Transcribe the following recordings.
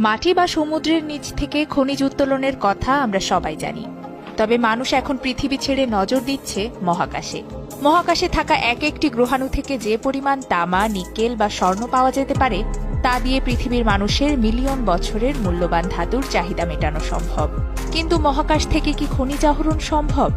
মাটি বা সমুদ্রের নিচ থেকে খনিজ উত্তোলনের কথা আমরা সবাই জানি। তবে মানুষ এখন পৃথিবী ছেড়ে নজর দিচ্ছে মহাকাশে। মহাকাশে থাকা এক একটি গ্রহাণু থেকে যে পরিমাণ তামা, নিকেল বা স্বর্ণ পাওয়া যেতে পারে, তা দিয়ে পৃথিবীর মানুষের মিলিয়ন বছরের মূল্যবান ধাতুর চাহিদা মেটানো সম্ভব। কিন্তু মহাকাশ থেকে কি খনিজ আহরণ সম্ভব?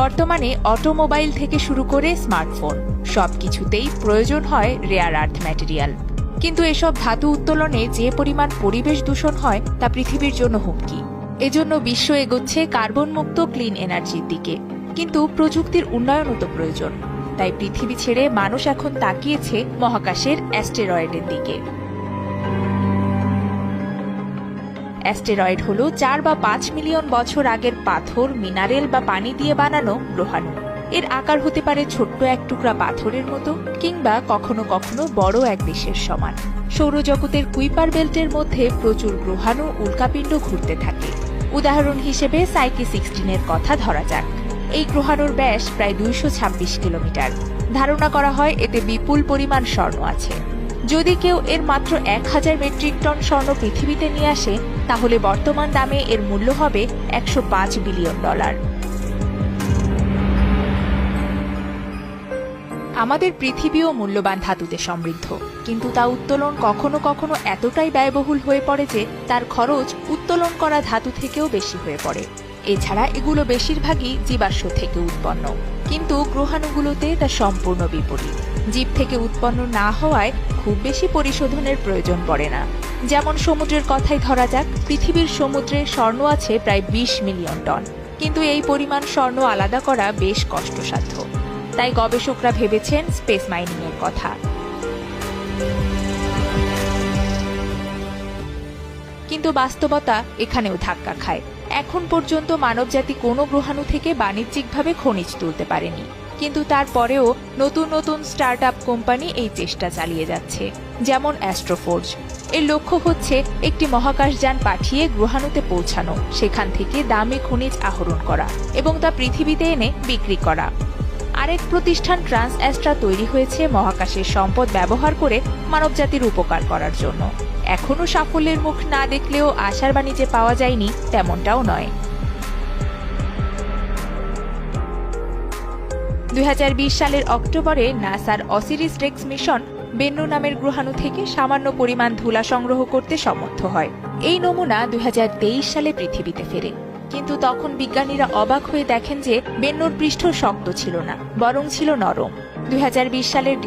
বর্তমানে অটোমোবাইল থেকে শুরু করে স্মার্টফোন, সবকিছুতেই প্রয়োজন হয় রেয়ার আর্থ ম্যাটেরিয়াল কিন্তু এসব ধাতু উত্তোলনে যে পরিমাণ পরিবেশ দূষণ হয়, তা পৃথিবীর জন্য হুমকি। এজন্য বিশ্ব এগোচ্ছে কার্বন মুক্ত ক্লিন এনার্জির দিকে। কিন্তু প্রযুক্তির উন্নয়নও তো প্রয়োজন। তাই পৃথিবী ছেড়ে মানুষ এখন তাকিয়েছে মহাকাশের অ্যাস্টেরয়েডের দিকে। অ্যাস্টেরয়েড হল চার বা পাঁচ মিলিয়ন বছর আগের পাথর, মিনারেল বা পানি দিয়ে বানানো গ্রহাণু। এর আকার হতে পারে ছোট্ট এক টুকরা পাথরের মতো কিংবা কখনো কখনো বড় এক দেশের সমান। সৌরজগতের কুইপার বেল্টের মধ্যে প্রচুর গ্রহাণু উল্কাপিণ্ড ঘুরতে থাকে। উদাহরণ হিসেবে সাইকি সিক্সটিনের কথা ধরা যাক। এই গ্রহাণুর ব্যাস প্রায় দুইশো ছাব্বিশ কিলোমিটার। ধারণা করা হয় এতে বিপুল পরিমাণ স্বর্ণ আছে। যদি কেউ এর মাত্র এক হাজার মেট্রিক টন স্বর্ণ পৃথিবীতে নিয়ে আসে, তাহলে বর্তমান দামে এর মূল্য হবে একশো পাঁচ বিলিয়ন ডলার। আমাদের পৃথিবীও মূল্যবান ধাতুতে সমৃদ্ধ, কিন্তু তা উত্তোলন কখনো কখনো এতটাই ব্যয়বহুল হয়ে পড়ে যে তার খরচ উত্তোলন করা ধাতু থেকেও বেশি হয়ে পড়ে। এছাড়া এগুলো বেশিরভাগই জীবাশ্ম থেকে উৎপন্ন, কিন্তু গ্রহাণুগুলোতে তা সম্পূর্ণ বিপরীত। জীব থেকে উৎপন্ন না হওয়ায় খুব বেশি পরিশোধনের প্রয়োজন পড়ে না। যেমন সমুদ্রের কথাই ধরা যাক, পৃথিবীর সমুদ্রে স্বর্ণ আছে প্রায় বিশ মিলিয়ন টন। কিন্তু এই পরিমাণ স্বর্ণ আলাদা করা বেশ কষ্টসাধ্য। তাই গবেষকরা ভেবেছেন স্পেস মাইনিং এর কথা। কিন্তু বাস্তবতা এখানেও ধাক্কা খায়। এখন পর্যন্ত মানবজাতি কোনো গ্রহাণু থেকে বাণিজ্যিকভাবে খনিজ তুলতে পারেনি। কিন্তু তারপরেও নতুন নতুন স্টার্ট আপ কোম্পানি এই চেষ্টা চালিয়ে যাচ্ছে, যেমন অ্যাস্ট্রোফোর্জ এর লক্ষ্য হচ্ছে একটি মহাকাশযান পাঠিয়ে গ্রহাণুতে পৌঁছানো, সেখান থেকে দামি খনিজ আহরণ করা এবং তা পৃথিবীতে এনে বিক্রি করা। আরেক প্রতিষ্ঠান ট্রান্স অ্যাস্ট্রা তৈরি হয়েছে মহাকাশের সম্পদ ব্যবহার করে মানবজাতির উপকার করার জন্য। এখনও সাফল্যের মুখ না দেখলেও আশার বাণী যে পাওয়া যায়নি, তেমনটাও নয়। দুই সালের অক্টোবরে নাসার অসিরিস রেক্স মিশন বেন্নু নামের গ্রহাণু থেকে সামান্য পরিমাণ ধুলা সংগ্রহ করতে সমর্থ হয়। এই নমুনা দুই হাজার তেইশ সালে পৃথিবীতে ফেরে। কিন্তু তখন বিজ্ঞানীরা অবাক হয়ে দেখেন যে বেন্নুর পৃষ্ঠ শক্ত ছিল না, বরং ছিল নরম। দুই হাজার বিশ সালের